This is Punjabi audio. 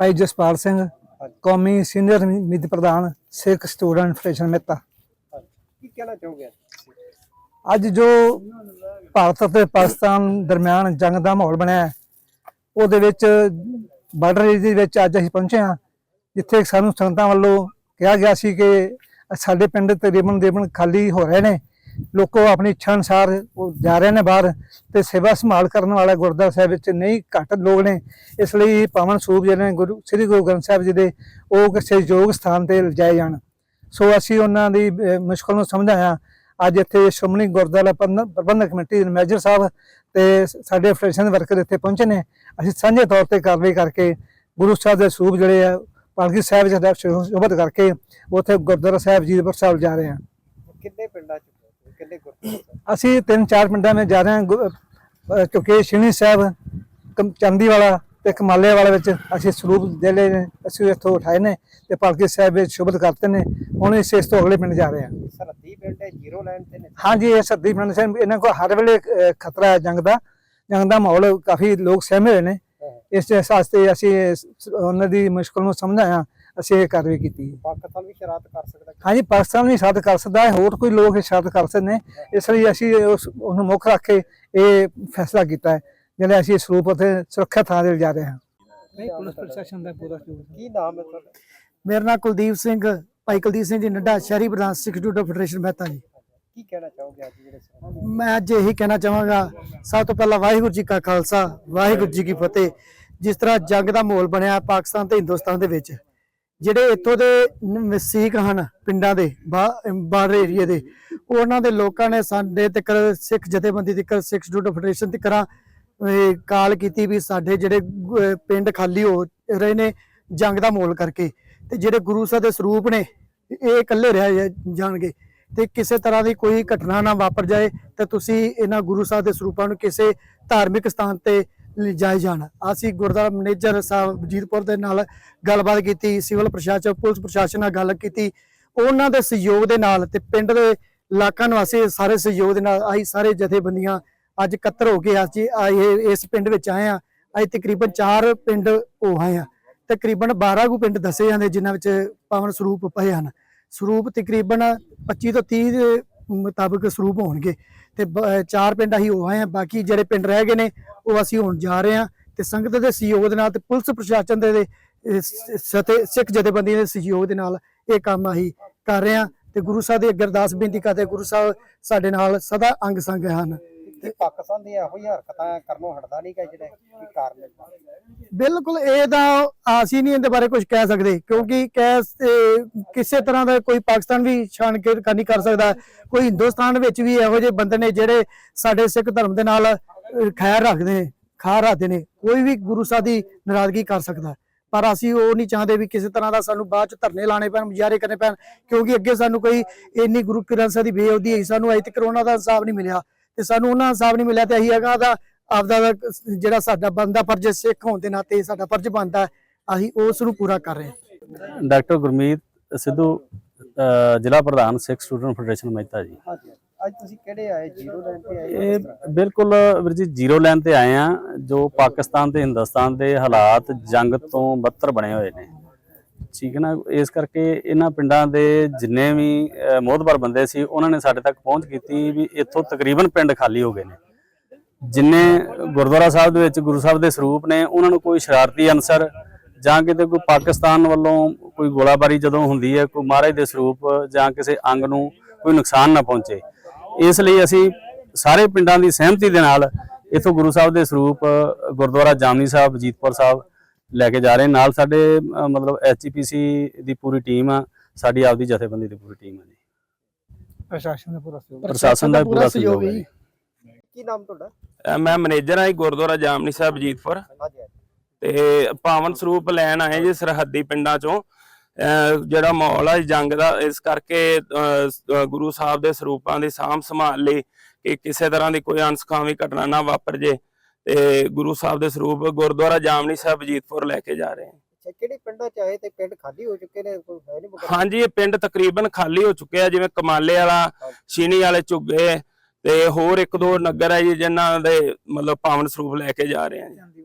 ਭਾਈ ਜਸਪਾਲ ਸਿੰਘ ਕੌਮੀ ਸੀਨੀਅਰ ਮੀਤ ਪ੍ਰਧਾਨ ਸਿੱਖ ਸਟੂਡੈਂਟ ਫੈਡਰੇਸ਼ਨ ਮਹਿਤਾ। ਕੀ ਕਹਿਣਾ ਚਾਹੋਗੇ ਅੱਜ ਜੋ ਭਾਰਤ ਅਤੇ ਪਾਕਿਸਤਾਨ ਦਰਮਿਆਨ ਜੰਗ ਦਾ ਮਾਹੌਲ ਬਣਿਆ ਹੈ, ਉਹਦੇ ਵਿੱਚ ਬਾਰਡਰ ਏਰੀਏ ਦੇ ਵਿੱਚ ਅੱਜ ਅਸੀਂ ਪਹੁੰਚੇ ਹਾਂ ਜਿੱਥੇ ਸਾਨੂੰ ਸੰਗਤਾਂ ਵੱਲੋਂ ਕਿਹਾ ਗਿਆ ਸੀ ਕਿ ਸਾਡੇ ਪਿੰਡ ਤਕਰੀਬਨ ਤਕਰੀਬਨ ਖਾਲੀ ਹੋ ਰਹੇ ਨੇ। ਲੋਕੋ ਆਪਣੀ ਇੱਛਾ ਅਨੁਸਾਰ ਉਹ ਜਾ ਰਹੇ ਨੇ ਬਾਹਰ ਤੇ ਸੇਵਾ ਸੰਭਾਲ ਕਰਨ ਵਾਲਾ ਗੁਰਦੁਆਰਾ ਸਾਹਿਬ ਵਿੱਚ ਨਹੀਂ ਘੱਟ ਲੋਕ ਨੇ। ਇਸ ਲਈ ਪਾਵਨ ਸਰੂਪ ਜਿਹੜੇ ਨੇ ਗੁਰੂ, ਸ੍ਰੀ ਗੁਰੂ ਗ੍ਰੰਥ ਸਾਹਿਬ ਜੀ ਦੇ ਉਹ ਕਿਸੇ ਯੋਗ ਸਥਾਨ ਤੇ ਲਿਜਾਏ ਜਾਣ। ਸੋ ਅਸੀਂ ਉਹਨਾਂ ਦੀ ਮੁਸ਼ਕਲ ਨੂੰ ਸਮਝਾਇਆ। ਅੱਜ ਇੱਥੇ ਸ਼੍ਰੋਮਣੀ ਗੁਰਦੁਆਰਾ ਪ੍ਰਬੰਧ- ਪ੍ਰਬੰਧਕ ਕਮੇਟੀ ਦੇ ਮੈਨੇਜਰ ਸਾਹਿਬ ਤੇ ਸਾਡੇ ਫੈਡਰੇਸ਼ਨ ਵਰਕਰ ਇੱਥੇ ਪਹੁੰਚੇ ਨੇ। ਅਸੀਂ ਸਾਂਝੇ ਤੌਰ ਤੇ ਕਾਰਵਾਈ ਕਰਕੇ ਗੁਰੂ ਸਾਹਿਬ ਦੇ ਸਰੂਪ ਜਿਹੜੇ ਆ, ਪਾਲਕੀ ਸਾਹਿਬ ਜਿਹੜਾ ਸ਼ੋਭਤ ਕਰਕੇ ਉੱਥੇ ਗੁਰਦੁਆਰਾ ਸਾਹਿਬ ਜੀਦਪੁਰ ਸਾਹਿਬ ਜਾ ਰਹੇ ਹਾਂ। ਕਿੰਨੇ ਪਿੰਡਾਂ ਚ ਕਿੰਨੇ ਗੁਰਦੁਆਰੇ ਸਾਹਿਬ? ਅਸੀਂ ਤਿੰਨ ਚਾਰ ਪਿੰਡਾਂ ਵਿੱਚ ਜਾ ਰਹੇ ਹਾਂ ਕਿਉਂਕਿ ਸ਼ਿਣੀ ਸਾਹਿਬ ਚੰਦੀ ਵਾਲਾ ਤੇ ਕਮਾਲੇ ਵਾਲਾ ਵਿੱਚ ਅਸੀਂ ਸਰੂਪ ਜਿਹੜੇ ਨੇ ਅਸੀਂ ਇੱਥੋਂ ਉਠਾਏ ਨੇ ਤੇ ਪਾਲਕੀ ਸਾਹਿਬ ਵਿੱਚ ਸ਼ੁਭਤ ਕਰਤੇ ਨੇ। ਹੁਣ ਇਸ ਇਸ ਤੋਂ ਅਗਲੇ ਪਿੰਡ ਜਾ ਰਹੇ ਹਾਂ। ਸਰਹੱਦੀ ਪਿੰਡ ਹੈ ਜ਼ੀਰੋ ਲਾਈਨ ਤੇ ਨੇ। ਹਾਂਜੀ ਇਹ ਸੱਦੀ ਪਿੰਡ ਸੇ ਇਹਨਾਂ ਕੋਲ ਹਰ ਵੇਲੇ ਖਤਰਾ ਹੈ ਜੰਗ ਦਾ। ਜੰਗ ਦਾ ਮਾਹੌਲ ਕਾਫੀ ਲੋਕ ਸਹਿਮੇ ਹੋਏ ਨੇ। ਇਸ ਦੇ ਵਾਸਤੇ ਅਸੀਂ ਉਹਨਾਂ ਦੀ ਮੁਸ਼ਕਲ ਨੂੰ ਸਮਝਾਇਆ। ਅਸੀਂ ਇਹ ਕਾਰਵਾਈ ਕੀਤੀ ਪਾਕਿਸਤਾਨ ਵੀ ਸ਼ਰਾਰਤ ਕਰ ਸਕਦਾ ਹਾਂਜੀ ਪਾਕਿਸਤਾਨ ਵੀ ਸ਼ਾਦ ਕਰ ਸਕਦਾ ਹੈ ਹੋਰ ਕੋਈ ਲੋਕ ਸ਼ਾਦ ਕਰ ਸਕਦੇ ਨੇ। ਇਸ ਲਈ ਅਸੀਂ ਉਸ ਉਹਨੂੰ ਮੁੱਖ ਰੱਖ ਕੇ ਇਹ ਫੈਸਲਾ ਕੀਤਾ ਹੈ ਜਿਹੜੇ ਅਸੀਂ ਇਸ ਰੂਪ ਉਤੇ ਸੁਰੱਖਿਅਤ ਥਾਂ ਤੇ ਜਾ ਰਹੇ ਹਾਂ। ਨਹੀਂ ਪੁਲਿਸ ਪ੍ਰਸ਼ਾਸਨ ਦਾ ਪੂਰਾ ਕੀ ਨਾਮ ਹੈ ਤੁਹਾਡਾ? ਮੇਰਾ ਨਾਮ ਕੁਲਦੀਪ ਸਿੰਘ ਭਾਈ ਕੁਲਦੀਪ ਸਿੰਘ ਜੀ ਨੱਡਾ ਸ਼ਹਿਰੀ ਪ੍ਰਧਾਨ ਸਿੱਖ ਜੂਡੋ ਫੈਡਰੇਸ਼ਨ ਮਹਿਤਾ ਜੀ। ਕੀ ਕਹਿਣਾ ਚਾਹੋਗੇ ਅੱਜ ਜਿਹੜੇ ਮੈਂ ਅੱਜ ਇਹੀ ਕਹਿਣਾ ਚਾਹਾਂਗਾ ਸਭ ਤੋਂ ਪਹਿਲਾਂ ਵਾਹਿਗੁਰੂ ਜੀ ਕਾ ਖਾਲਸਾ ਵਾਹਿਗੁਰੂ ਜੀ ਕੀ ਫਤਿਹ। ਜਿਸ ਤਰ੍ਹਾਂ ਜੰਗ ਦਾ ਮਾਹੌਲ ਬਣਿਆ ਪਾਕਿਸਤਾਨ ਤੇ ਹਿੰਦੁਸਤਾਨ ਦੇ ਵਿੱਚ ਜਿਹੜੇ ਇੱਥੋਂ ਦੇ ਨ- ਹਨ ਪਿੰਡਾਂ ਦੇ ਬਾਹਰ ਏਰੀਏ ਦੇ, ਉਹਨਾਂ ਦੇ ਲੋਕਾਂ ਨੇ ਸਾਡੇ ਤੱਕ ਸਿੱਖ ਜਥੇਬੰਦੀ ਤੱਕ ਸਿੱਖ ਸਟੂਡੈਂਟ ਫੈਡਰੇਸ਼ਨ ਤੱਕ ਕਾਲ ਕੀਤੀ ਵੀ ਸਾਡੇ ਜਿਹੜੇ ਪਿੰਡ ਖਾਲੀ ਹੋ ਰਹੇ ਨੇ, ਜੰਗ ਦਾ ਮੋਲ ਕਰਕੇ ਤੇ ਜਿਹੜੇ ਗੁਰੂ ਸਾਹਿਬ ਦੇ ਸਰੂਪ ਨੇ, ਇਹ ਇਕੱਲੇ ਰਹਿ ਜਾਣਗੇ ਤੇ ਕਿਸੇ ਤਰ੍ਹਾਂ ਦੀ ਕੋਈ ਘਟਨਾ ਨਾ ਵਾਪਰ ਜਾਏ ਤੇ ਤੁਸੀਂ ਇਹਨਾਂ ਗੁਰੂ ਸਾਹਿਬ ਦੇ ਸਰੂਪਾਂ ਨੂੰ ਕਿਸੇ ਧਾਰਮਿਕ ਸਥਾਨ ਤੇ ਲਿਜਾਏ ਜਾਣ। ਅਸੀਂ ਗੁਰਦੁਆਰਾ ਮੈਨੇਜਰ ਸਾਹਿਬ ਜੀਤਪੁਰ ਦੇ ਨਾਲ ਗੱਲਬਾਤ ਕੀਤੀ, ਸਿਵਲ ਪ੍ਰਸ਼ਾਸਨ ਪੁਲਿਸ ਪ੍ਰਸ਼ਾਸਨ ਨਾਲ ਗੱਲ ਕੀਤੀ। ਉਹਨਾਂ ਦੇ ਸਹਿਯੋਗ ਦੇ ਨਾਲ ਤੇ ਪਿੰਡ ਦੇ ਇਲਾਕਾ ਨਿਵਾਸੀ ਸਾਰੇ ਸਹਿਯੋਗ ਦੇ ਨਾਲ ਅਸੀਂ ਸਾਰੇ ਜਥੇਬੰਦੀਆਂ ਅੱਜ ਇਕੱਤਰ ਹੋ ਕੇ ਅੱਜ ਆਏ ਇਸ ਪਿੰਡ ਵਿੱਚ ਆਏ ਆ ਅੱਜ ਤਕਰੀਬਨ 4 ਪਿੰਡ ਹੋ ਆਏ ਆ ਤਕਰੀਬਨ 12 ਕੁ ਪਿੰਡ ਦੱਸੇ ਜਾਂਦੇ, ਜਿਨ੍ਹਾਂ ਵਿੱਚ ਪਵਨ ਸਰੂਪ ਪਏ ਹਨ। ਸਰੂਪ ਤਕਰੀਬਨ 25 ਤੋਂ 30 ਦੇ ਮੁਤਾਬਕ ਸਰੂਪ ਹੋਣਗੇ। ਤੇ ਬ- ਚਾਰ ਪਿੰਡ ਅਸੀਂ ਉਹ ਆਏ ਆ ਬਾਕੀ ਜਿਹੜੇ ਪਿੰਡ ਰਹਿ ਗਏ ਨੇ, ਉਹ ਅਸੀਂ ਹੁਣ ਜਾ ਰਹੇ ਆ ਤੇ ਸੰਗਤ ਦੇ ਸਹਿਯੋਗ ਦੇ ਨਾਲ ਤੇ ਪੁਲਿਸ ਪ੍ਰਸ਼ਾਸਨ ਦੇ ਸਿੱਖ ਜਥੇਬੰਦੀਆਂ ਦੇ ਸਹਿਯੋਗ ਦੇ ਨਾਲ ਇਹ ਕੰਮ ਅਸੀਂ ਕਰ ਰਹੇ ਆ ਤੇ ਗੁਰੂ ਸਾਹਿਬ ਦੀ ਅੱਗੇ ਅਰਦਾਸ ਬੇਨਤੀ ਕਰਦੇ ਗੁਰੂ ਸਾਹਿਬ ਸਾਡੇ ਨਾਲ ਸਦਾ ਅੰਗ ਸੰਗ ਹਨ। ਕਿ ਪਾਕਿਸਤਾਨ ਦੀ ਇਹੋ ਹੀ ਹਰਕਤਾਂ ਕਰਨੋਂ ਹਟਦਾ ਨਹੀਂ ਕਿ ਜਿਹੜੇ ਕੀ ਕਾਰਨ ਹੈ। ਬਿਲਕੁਲ, ਇਹ ਤਾਂ ਅਸੀਂ ਨਹੀਂ ਇਹਦੇ ਬਾਰੇ ਕੁਝ ਕਹਿ ਸਕਦੇ, ਕਿਉਂਕਿ ਕਹਿ ਕਿਸੇ ਤਰ੍ਹਾਂ ਦਾ ਕੋਈ ਪਾਕਿਸਤਾਨ ਵੀ ਛਾਣ ਕੇ ਕਰ ਸਕਦਾ, ਕੋਈ ਹਿੰਦੁਸਤਾਨ ਵਿੱਚ ਵੀ ਇਹੋ ਜਿਹੇ ਬੰਦੇ ਨੇ ਜਿਹੜੇ ਸਾਡੇ ਸਿੱਖ ਧਰਮ ਦੇ ਨਾਲ ਖੈਰ ਰੱਖਦੇ ਨੇ, ਖਾ ਰੱਖਦੇ ਨੇ, ਕੋਈ ਵੀ ਗੁਰੂ ਸਾਹਿਬ ਦੀ ਨਾਰਾਜ਼ਗੀ ਕਰ ਸਕਦਾ। ਪਰ ਅਸੀਂ ਉਹ ਨਹੀਂ ਚਾਹੁੰਦੇ ਵੀ ਕਿਸੇ ਤਰ੍ਹਾਂ ਦਾ ਸਾਨੂੰ ਬਾਅਦ ਚ ਧਰਨੇ ਲਾਣੇ ਪੈਣ ਮੁਜ਼ਾਹਰੇ ਕਰਨੇ ਪੈਣ, ਕਿਉਂਕਿ ਅੱਗੇ ਸਾਨੂੰ ਕੋਈ ਇੰਨੀ ਗੁਰੂ ਗ੍ਰੰਥ ਸਾਹਿਬ ਦੀ ਬੇਅਦਬੀ ਹੋਈ, ਸਾਨੂੰ ਅਜੇ ਤੱਕ ਉਹਨਾਂ ਦਾ ਹਿਸਾਬ ਨਹੀਂ ਮਿਲਿਆ। ਤੇ ਸਾਨੂੰ ਉਹਨਾਂ ਇਨਸਾਫ ਨਹੀਂ ਮਿਲਿਆ ਤੇ ਅਸੀਂ ਹੈਗਾ ਦਾ ਆਪਦਾ ਦਾ ਜਿਹੜਾ ਸਾਡਾ ਬੰਦਾ ਫਰਜ਼ ਸਿੱਖ ਹੋਣ ਦੇ ਨਾਤੇ ਸਾਡਾ ਫਰਜ਼ ਬਣਦਾ ਅਸੀਂ ਉਸ ਨੂੰ ਪੂਰਾ ਕਰ ਰਹੇ ਹਾਂ। ਡਾਕਟਰ ਗੁਰਮੀਤ ਸਿੱਧੂ ਜ਼ਿਲ੍ਹਾ ਪ੍ਰਧਾਨ ਸਿੱਖ ਸਟੂਡੈਂਟ ਫੈਡਰੇਸ਼ਨ ਮਹਿਤਾ ਜੀ। ਅੱਜ ਤੁਸੀਂ ਕਿਹੜੇ ਆਏ? ਜ਼ੀਰੋ ਲਾਈਨ ਤੇ ਆਏ ਇਹ? ਬਿਲਕੁਲ ਵੀਰ ਜੀ ਜ਼ੀਰੋ ਲਾਈਨ ਤੇ ਆਏ ਆ ਜੋ ਪਾਕਿਸਤਾਨ ਤੇ ਹਿੰਦੁਸਤਾਨ ਦੇ ਹਾਲਾਤ ਜੰਗ ਤੋਂ ਬੱਤਰ ਬਣੇ ਹੋਏ ਨੇ। ਠੀਕ ਹੈ ਨਾ ਇਸ ਕਰਕੇ ਇਹਨਾਂ ਪਿੰਡਾਂ ਦੇ ਜਿੰਨੇ ਵੀ ਅ, ਮੋਹਤਬਰ ਬੰਦੇ ਸੀ ਉਹਨਾਂ ਨੇ ਸਾਡੇ ਤੱਕ ਪਹੁੰਚ ਕੀਤੀ ਵੀ ਇੱਥੋਂ ਤਕਰੀਬਨ ਪਿੰਡ ਖਾਲੀ ਹੋ ਗਏ ਨੇ। ਜਿੰਨੇ ਗੁਰਦੁਆਰਾ ਸਾਹਿਬ ਦੇ ਵਿੱਚ ਗੁਰੂ ਸਾਹਿਬ ਦੇ ਸਰੂਪ ਨੇ ਉਹਨਾਂ ਨੂੰ ਕੋਈ ਸ਼ਰਾਰਤੀ ਅਨਸਰ ਜਾਂ ਕਿਤੇ ਕੋਈ ਪਾਕਿਸਤਾਨ ਵੱਲੋਂ ਕੋਈ ਗੋਲਾਬਾਰੀ ਜਦੋਂ ਹੁੰਦੀ ਹੈ ਕੋਈ ਮਹਾਰਾਜ ਦੇ ਸਰੂਪ ਜਾਂ ਕਿਸੇ ਅੰਗ ਨੂੰ ਕੋਈ ਨੁਕਸਾਨ ਨਾ ਪਹੁੰਚੇ। ਇਸ ਲਈ ਅਸੀਂ ਸਾਰੇ ਪਿੰਡਾਂ ਦੀ ਸਹਿਮਤੀ ਦੇ ਨਾਲ ਇਥੋਂ ਗੁਰੂ ਸਾਹਿਬ ਦੇ ਸਰੂਪ ਗੁਰਦੁਆਰਾ ਜਾਮਨੀ ਸਾਹਿਬ ਜੀਤਪੁਰ ਸਾਹਿਬ ਲੈ ਕੇ ਜਾ ਰਹੇ। ਨਾਲ ਸਾਡੇ ਮਤਲਬ ਐਚਪੀਸੀ ਦੀ ਪੂਰੀ ਟੀਮ ਆ। ਸਾਡੀ ਆਪਦੀ ਜਥੇਬੰਦੀ ਦੀ ਪੂਰੀ ਟੀਮ ਆ ਜੀ। ਪ੍ਰਸ਼ਾਸਨ ਦਾ ਪੂਰਾ ਸਹਿਯੋਗ। ਪ੍ਰਸ਼ਾਸਨ ਦਾ ਪੂਰਾ ਸਹਿਯੋਗ ਹੈ ਜੀ। ਕੀ ਨਾਮ ਤੁਹਾਡਾ? ਅਹ ਮੈਂ ਮੈਨੇਜਰ ਹਾਂ ਜੀ ਗੁਰਦੁਆਰਾ ਜਾਮਨੀ ਸਾਹਿਬ ਜੀਤਪੁਰ। ਹਾਂਜੀ। ਤੇ ਪਾਵਨ ਸਰੂਪ ਲੈਣ ਆਏ ਜੀ ਸਰਹੱਦੀ ਪਿੰਡਾਂ ਚੋਂ। ਅਹ ਜਿਹੜਾ ਮਾਹੌਲ ਹੈ ਜੰਗ ਦਾ ਇਸ ਕਰਕੇ ਅਹ ਸ- ਅਹ ਗੁਰੂ ਸਾਹਿਬ ਦੇ ਸਰੂਪਾਂ ਦੀ ਸਾਂਭ ਸੰਭਾਲ ਲਈ ਕਿ ਕਿਸੇ ਤਰ੍ਹਾਂ ਦੀ ਕੋਈ ਅਨਸਖਾਵੀ ਘਟਨਾ ਨਾ ਵਾਪਰ ਜੇ। ਤੇ ਗੁਰੂ ਸਾਹਿਬ ਦੇ ਸਰੂਪ ਗੁਰਦੁਆਰਾ ਜਾਮਨੀ ਸਾਹਿਬ ਜੀਤਪੁਰ ਲੈ ਕੇ ਜਾ ਰਹੇ ਹਾਂ। ਅੱਛਾ ਕਿਹੜੇ ਪਿੰਡਾਂ ਚ ਆਏ ਤੇ ਪਿੰਡ ਖਾਲੀ ਹੋ ਚੁੱਕੇ ਨੇ ਕੋਈ ਹੈ ਨਹੀਂ ਮੁਕੱਦਮਾ? ਹਾਂਜੀ ਇਹ ਪਿੰਡ ਤਕਰੀਬਨ ਖਾਲੀ ਹੋ ਚੁੱਕਿਆ ਜਿਵੇਂ ਕਮਾਲੇ ਵਾਲਾ ਛੀਨੀ ਵਾਲੇ ਝੁੱਗੇ ਤੇ ਹੋਰ ਇੱਕ ਦੋ ਨਗਰ ਹੈ ਜੀ ਜਿਨ੍ਹਾਂ ਦੇ ਮਤਲਬ ਪਾਵਨ ਸਰੂਪ ਲੈ ਕੇ ਜਾ ਰਹੇ ਹਾਂ ਜੀ।